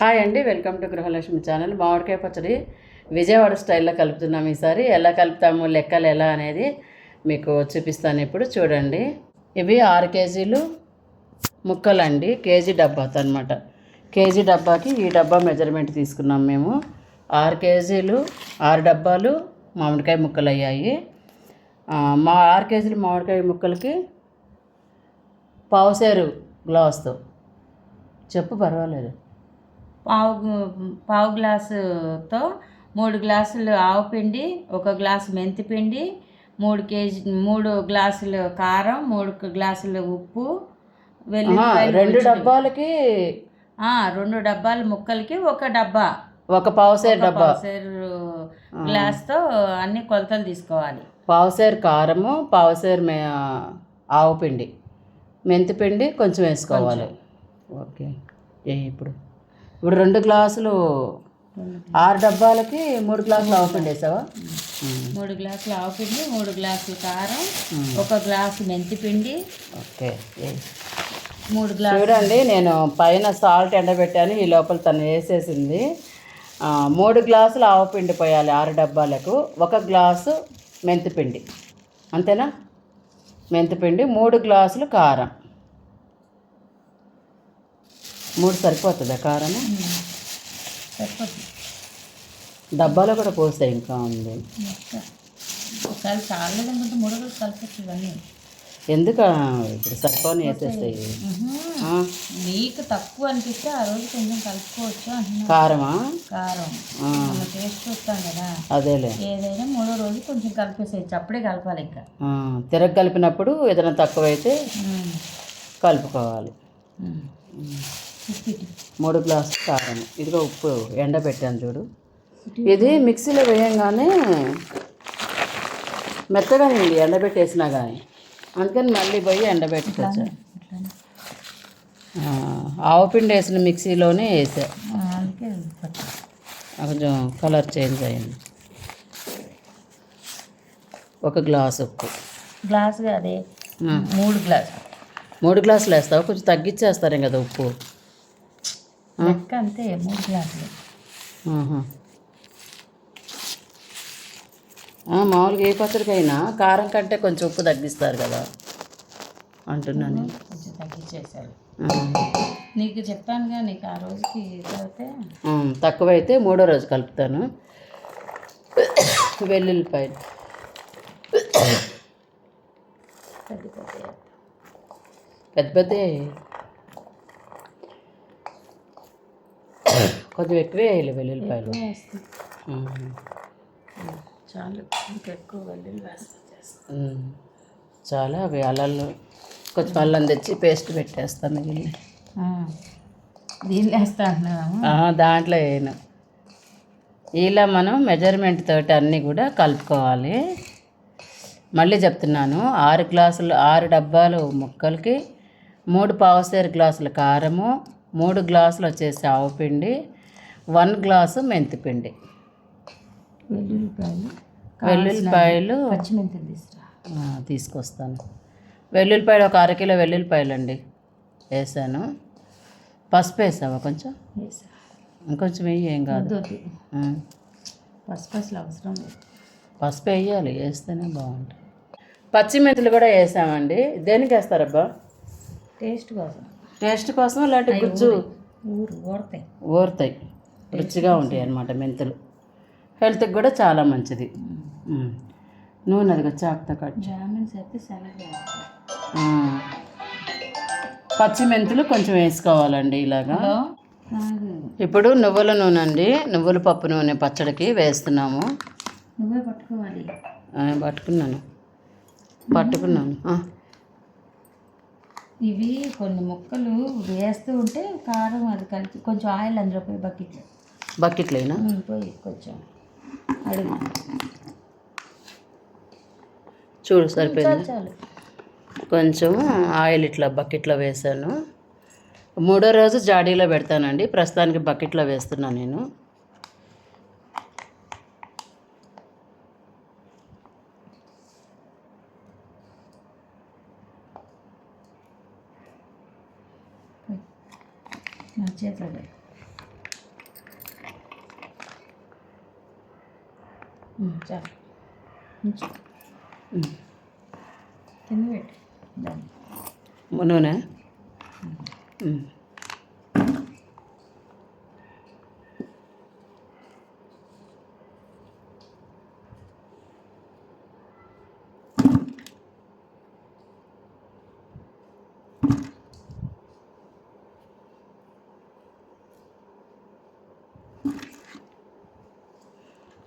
Hi అండి welcome to Gruhalakshmi channel. మామిడికాయ పచ్చడి విజయవాడ స్టైల్లో కలుపుతున్నాం ఈసారి. ఎలా కలుపుతాము లెక్కలు ఎలా అనేది మీకు చూపిస్తాను ఇప్పుడు. చూడండి ఇవి ఆరు కేజీలు ముక్కలండి కేజీ డబ్బా అనమాట కేజీ డబ్బాకి ఈ డబ్బా మెజర్మెంట్ తీసుకున్నాం మేము. ఆరు కేజీలు ఆరు డబ్బాలు మామిడికాయ ముక్కలు అయ్యాయి. మా ఆరు కేజీలు మామిడికాయ ముక్కలకి పావుసేరు గ్లాస్తో చెప్పు పర్వాలేదు. పావు పావు గ్లాసుతో మూడు గ్లాసులు ఆవు పిండి ఒక గ్లాసు మెంతి పిండి మూడు కేజీ మూడు గ్లాసులు కారం మూడు గ్లాసులు ఉప్పు వెల్లుల్లిపాయలు రెండు. డబ్బాలకి? రెండు డబ్బాల ముక్కలకి ఒక డబ్బా. ఒక పావుసేరు డబ్బా. పావుసేరు గ్లాస్తో అన్ని కొలతలు తీసుకోవాలి. పావుసేరు కారము పావుసేరు మే ఆవు పిండి. మెంతి పిండి కొంచెం వేసుకోవాలి. ఓకే. ఇప్పుడు? ఇప్పుడు రెండు గ్లాసులు ఆరు డబ్బాలకి మూడు గ్లాసులు ఆవు పిండి వేసావా? మూడు గ్లాసులు ఆవు పిండి మూడు గ్లాసులు కారం ఒక గ్లాసు మెంతి పిండి. ఓకే. మూడు గ్లాసు చూడండి నేను పైన సాల్ట్ ఎండబెట్టాను ఈ లోపల తను వేసేసింది. మూడు గ్లాసులు ఆవు పిండి పోయాలి ఆరు డబ్బాలకు. ఒక గ్లాసు మెంతిపిండి అంతేనా? మెంతిపిండి మూడు గ్లాసులు కారం. మూడు సరిపోతుందా కారము? సరిపోతుంది. డబ్బాలో కూడా పోస్తే ఇంకా ఉంది. ఒకసారి చాలేదు అనుకుంటే మూడు రోజులు ఇవన్నీ. ఎందుకు? ఇప్పుడు సరిపోని వేసేస్తాయి. నీకు తక్కువ అనిపిస్తే ఆ రోజు కొంచెం కలుపుకోవచ్చు కారమా? కారం. టేస్ట్ చూస్తాం కదా. అదేలే. ఏదైనా మూడో రోజు కొంచెం కలిపేసేయచ్చు అప్పుడే కలపాలి ఇంకా. తిరగ కలిపినప్పుడు ఏదైనా తక్కువైతే. కలుపుకోవాలి. మూడు గ్లాసులు కారం. ఇదిగో ఉప్పు ఎండబెట్టాను చూడు. ఇది మిక్సీలో వేయంగానే మెత్తగా ఉంది ఎండబెట్టేసినా కానీ అందుకని మళ్ళీ పోయి ఎండబెట్టుకొచ్చా అట్లానే. ఆ, ఆవు పిండి వేసిన మిక్సీలోనే వేసా. కొంచెం కలర్ చేంజ్ అయింది. ఒక గ్లాస్ ఉప్పు. గ్లాసు ఆ, మూడు గ్లాసు. మూడు గ్లాసులు వేస్తావు? కొంచెం తగ్గించేస్తారేం కదా ఉప్పు. లెక్క అంతే మూడు గ్లాసులు మామూలుగా ఏ పచ్చడికైనా కారం కంటే కొంచెం ఉప్పు తగ్గిస్తారు కదా అంటున్నాను కొంచెం తగ్గించేసారు. నీకు చెప్పానుగా నీకు ఆ రోజుకి అయితే తక్కువైతే మూడో రోజు కలుపుతాను వెల్లుల్లిపాయలు పెద్ద పెద్ద పెద్ద కొంచెం ఎక్కువే వేయాలి వెల్లుల్లిపాయలు. చాలు వెల్లుల్లి అవి అల్లంలో కొంచెం అల్లం తెచ్చి పేస్ట్ పెట్టేస్తాను మిగిలిన దీన్ని వేస్తా అంటున్నాము దాంట్లో వేయను. ఇలా మనం మెజర్మెంట్ తోటి అన్నీ కూడా కలుపుకోవాలి. మళ్ళీ చెప్తున్నాను ఆరు గ్లాసులు ఆరు డబ్బాలు ముక్కలకి మూడు పావుసేరు గ్లాసుల కారము మూడు గ్లాసులు వచ్చేసి ఆవు పిండి వన్ గ్లాసు మెంతిపిండి వెల్లుల్లిపాయలు వెల్లుల్లిపాయలు. పచ్చిమెంతులు తీసుకురా. ఆ, తీసుకొస్తాను. వెల్లుల్లిపాయలు ఒక అరకిలో వెల్లుల్లిపాయలు అండి వేసాను. పసుపు వేసావా కొంచెం? వేసా. ఇంకొంచెం వేయి ఏం కాదు. పసుపు అసలు అవసరం లేదు. పసుపు వేయాలి వేస్తేనే బాగుంటుంది. పచ్చిమెంతులు కూడా వేసామండి. దేనికి వేస్తారబ్బా? టేస్ట్ కోసం. టేస్ట్ కోసం ఇలాంటి గుజ్జు? ఊరు ఊడతాయి ఊరుతాయి. రుచిగా ఉంటాయి అన్నమాట మెంతులు. హెల్త్కి కూడా చాలా మంచిది. ఉమ్. నూనె అదిగా చాకుతో కట్. పచ్చి మెంతులు కొంచెం వేసుకోవాలండి ఇలాగా. ఇప్పుడు నువ్వుల నూనె అండి. నువ్వుల పప్పు నూనె పచ్చడికి వేస్తున్నాము. నువ్వే పట్టుకోవాలి. పట్టుకున్నాను. పట్టుకున్నాను. ఇవి కొన్ని ముక్కలు వేస్తూ ఉంటే కారం అది కలిపి కొంచెం ఆయిల్ అందులో పోయి బకెట్లో బకెట్లేనా? పోయి కొంచెం అడుగు. చూడు సరిపోయింది? కొంచెం ఆయిల్ ఇట్లా బకెట్లో వేసాను. మూడో రోజు జాడీలో పెడతానండి. ప్రస్తుతానికి బకెట్లో వేస్తున్నాను నేను. చేతిలో ఉమ్, చాలు ఉంచు. కింద పెట్టు దాన్ని నూనె ఉమ్.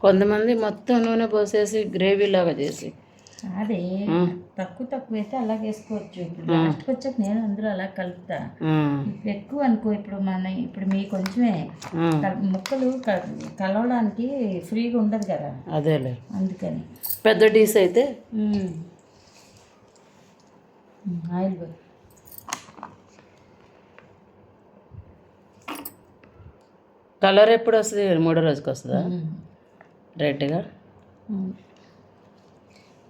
కొంతమంది మొత్తం నూనె పోసేసి గ్రేవీ లాగా చేసి. అదే. తక్కువ తక్కువ అయితే అలా వేసుకోవచ్చు. ఇప్పుడు లాస్ట్కి వచ్చాక నేను అందులో అలా కలుపుతా. ఇప్పుడు ఎక్కువ అనుకో ఇప్పుడు మన ఇప్పుడు మీ కొంచెమే ముక్కలు కలవడానికి ఫ్రీగా ఉండదు కదా. అదేలే. అందుకని. పెద్ద డీస్ అయితే? ఆయిల్ పోయి కలర్ ఎప్పుడు వస్తుంది? మూడో రోజుకి వస్తుందా. రెడ్గా.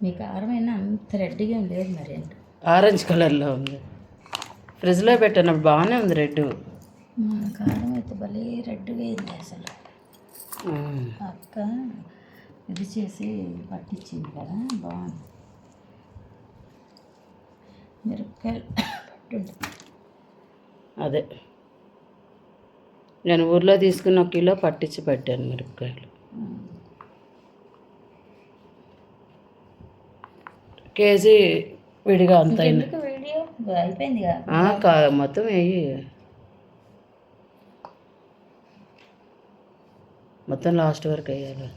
మీ కారం అయినా అంత రెడ్డిగా ఏం లేదు మరి ఆరెంజ్ కలర్లో ఉంది. ఫ్రిడ్జ్లో పెట్టినప్పుడు బాగానే ఉంది రెడ్ మా కారం అయితే భలే రెడ్గా అయింది అసలు. అక్క ఇది చేసి పట్టించింది కదా బాగుంది. మిరపకాయలు పట్టుండి. అదే. నేను ఊర్లో తీసుకున్న ఒక కిలో పట్టించి పెట్టాను మిరపకాయలు. కేజీ విడిగా అంత అయిపోయింది కదా. మొత్తం వేయి మొత్తం లాస్ట్ వరకు వేయాలి.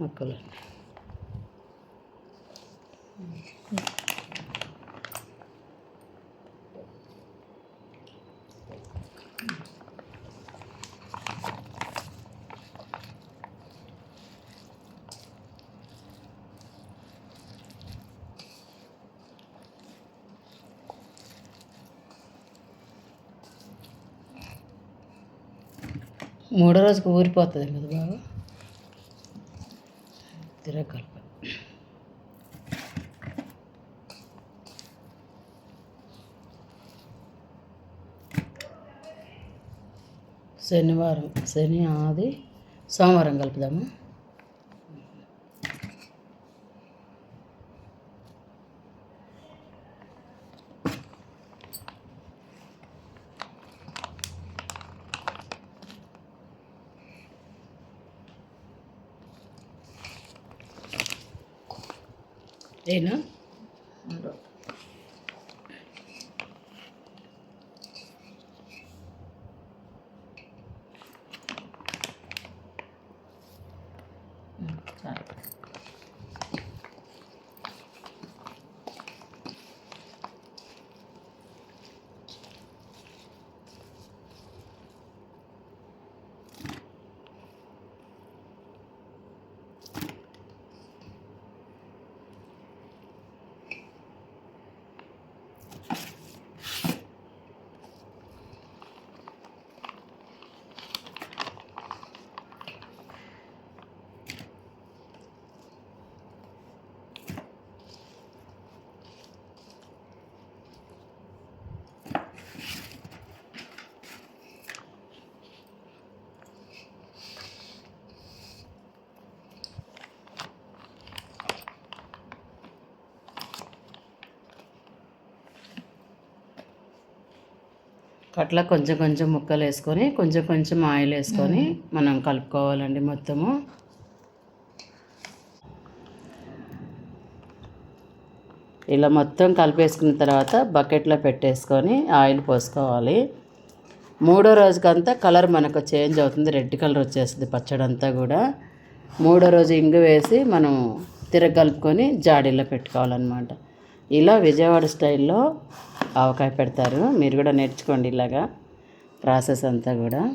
మొక్కలు. మూడో రోజుకి ఊరిపోతుంది కదా బాగా తిరగలప శనివారం శని ఆది సోమవారం కలుపుదామా है ना? అట్లా కొంచెం కొంచెం ముక్కలు వేసుకొని కొంచెం కొంచెం ఆయిల్ వేసుకొని మనం కలుపుకోవాలండి మొత్తము. ఇలా మొత్తం కలిపేసుకున్న తర్వాత బకెట్లో పెట్టేసుకొని ఆయిల్ పోసుకోవాలి. మూడో రోజుకంతా కలర్ మనకు చేంజ్ అవుతుంది రెడ్ కలర్ వచ్చేస్తుంది పచ్చడంతా కూడా. మూడో రోజు ఇంగు వేసి మనం తిరగలుపుకొని జాడీలో పెట్టుకోవాలన్నమాట. ఇలా విజయవాడ స్టైల్లో ఆవకాయ పెడతారు. మీరు కూడా నేర్చుకోండి ఇలాగా ప్రాసెస్ అంతా కూడా.